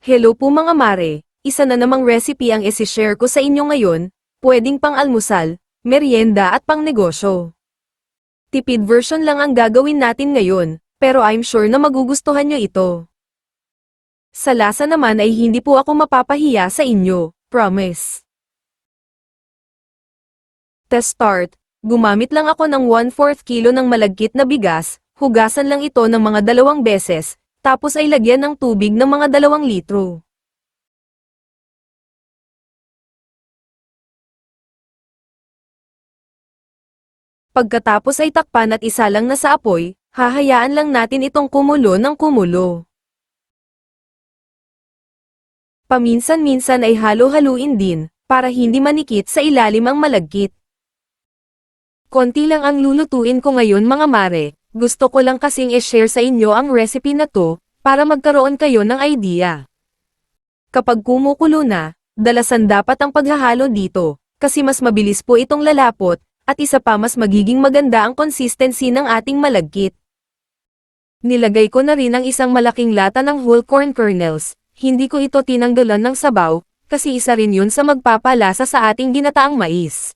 Hello po mga mare, isa na namang recipe ang isi-share ko sa inyo ngayon, pwedeng pang almusal, merienda at pang negosyo. Tipid version lang ang gagawin natin ngayon, pero I'm sure na magugustuhan nyo ito. Sa lasa naman ay hindi po ako mapapahiya sa inyo, promise. To start, gumamit lang ako ng 1/4 kilo ng malagkit na bigas, hugasan lang ito ng mga dalawang beses, tapos ay lagyan ng tubig ng mga dalawang litro. Pagkatapos ay takpan at isa lang na sa apoy, hahayaan lang natin itong kumulo ng kumulo. Paminsan-minsan ay halo-haluin din, para hindi manikit sa ilalim ang malagkit. Konti lang ang lulutuin ko ngayon mga mare, gusto ko lang kasing i-share sa inyo ang recipe na to, para magkaroon kayo ng idea. Kapag kumukulo na, dalasan dapat ang paghahalo dito, kasi mas mabilis po itong lalapot, at isa pa mas magiging maganda ang consistency ng ating malagkit. Nilagay ko na rin ang isang malaking lata ng whole corn kernels, hindi ko ito tinanggalan ng sabaw, kasi isa rin yun sa magpapalasa sa ating ginataang mais.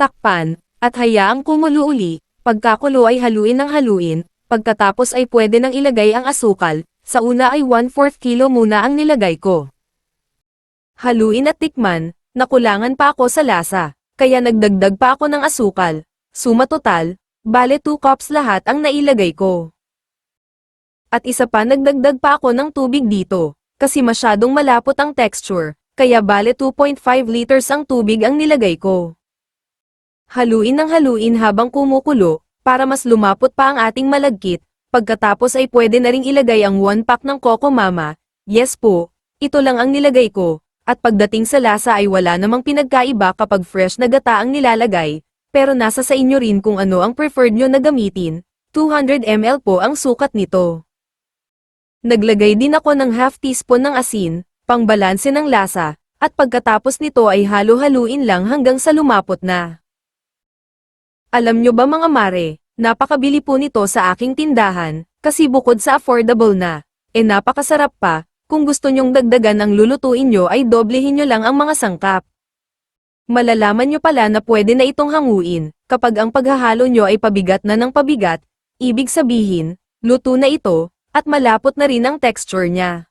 Takpan, at hayaang kumulo uli, pagkakulo ay haluin ng haluin, pagkatapos ay pwede nang ilagay ang asukal, sa una ay 1/4 kilo muna ang nilagay ko. Haluin at tikman, nakulangan pa ako sa lasa, kaya nagdagdag pa ako ng asukal. Suma total, bale 2 cups lahat ang nailagay ko. At isa pa nagdagdag pa ako ng tubig dito, kasi masyadong malapot ang texture, kaya bale 2.5 liters ang tubig ang nilagay ko. Haluin ng haluin habang kumukulo, para mas lumapot pa ang ating malagkit, pagkatapos ay pwede na ring ilagay ang 1 pack ng Coco Mama, yes po, ito lang ang nilagay ko, at pagdating sa lasa ay wala namang pinagkaiba kapag fresh na gata ang nilalagay, pero nasa sa inyo rin kung ano ang preferred nyo na gamitin, 200 ml po ang sukat nito. Naglagay din ako ng half teaspoon ng asin, pangbalanse ng lasa, at pagkatapos nito ay halo-haluin lang hanggang sa lumapot na. Alam nyo ba mga mare, napakabili po nito sa aking tindahan, kasi bukod sa affordable na, e napakasarap pa, kung gusto nyong dagdagan ang lulutuin nyo ay doblehin nyo lang ang mga sangkap. Malalaman nyo pala na pwede na itong hanguin, kapag ang paghahalo nyo ay pabigat na ng pabigat, ibig sabihin, luto na ito, at malapot na rin ang texture niya.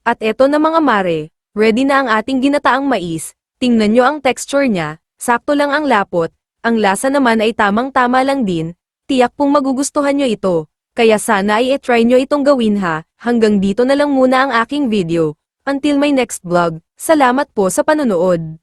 At eto na mga mare, ready na ang ating ginataang mais, tingnan nyo ang texture niya, sakto lang ang lapot, ang lasa naman ay tamang-tama lang din, tiyak pong magugustuhan nyo ito, kaya sana ay e-try nyo itong gawin ha, hanggang dito na lang muna ang aking video, until my next vlog, salamat po sa panonood.